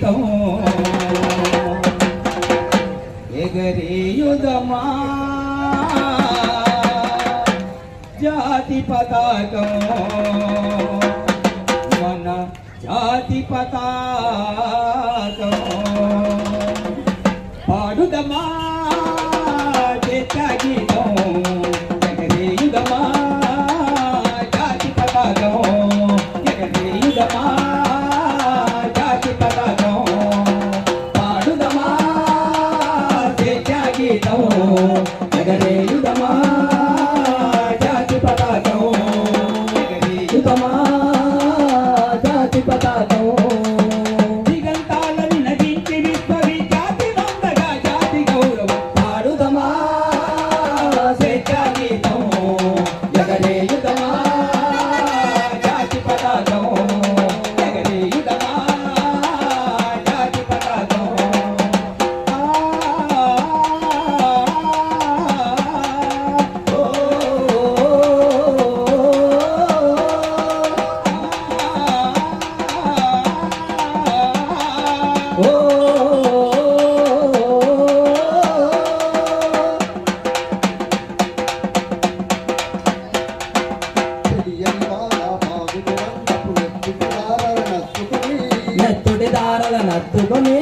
జీవితం ఎగరేయుదమా? జాతి పతాకం జీవితము జగదే నత్తుడి దారల నత్తుకొని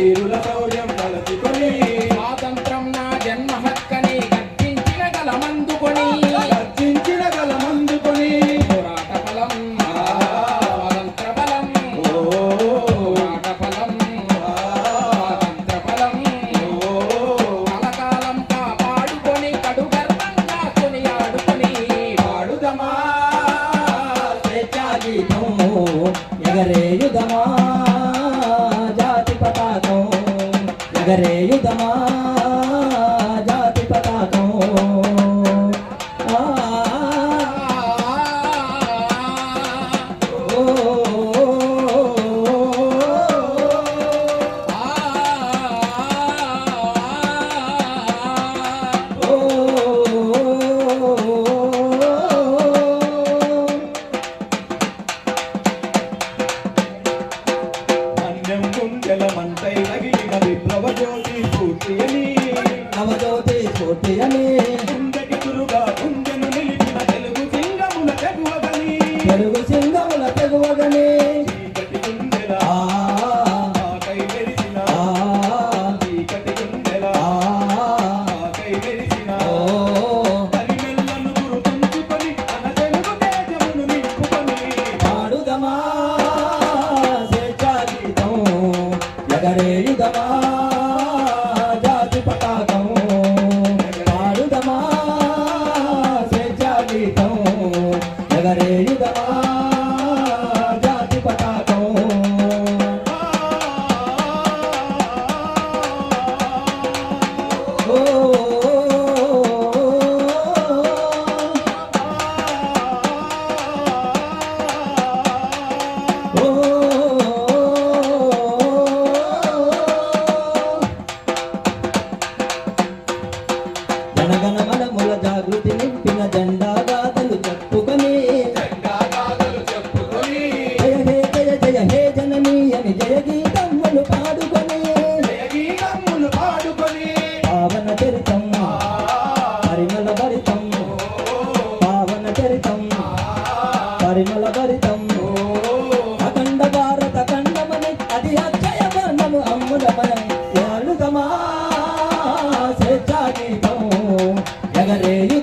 escribir favorita. చేయలే గుండెకి గురుగా తెలుగు సింగముల తెగువగని. తెలుగు సింగముల తెగువగని. చీకటి గుండెల? ఆకై మెరిసిన. చీకటి గుండెల? ఆకై మెరిసిన. పరిమెల్లను తెలుగు తేజమును నింపుకొని. పాడుదమా స్వేచ్ఛాగీతం ఎగరేయుదమా. గణగణ పరిమళ భరితం అఖండ భారత ఖండమని అది అక్షయ వర్ణము అమ్ముల మనం వాడుతమా స్వేచ్ఛాగీతం ఎగరేయు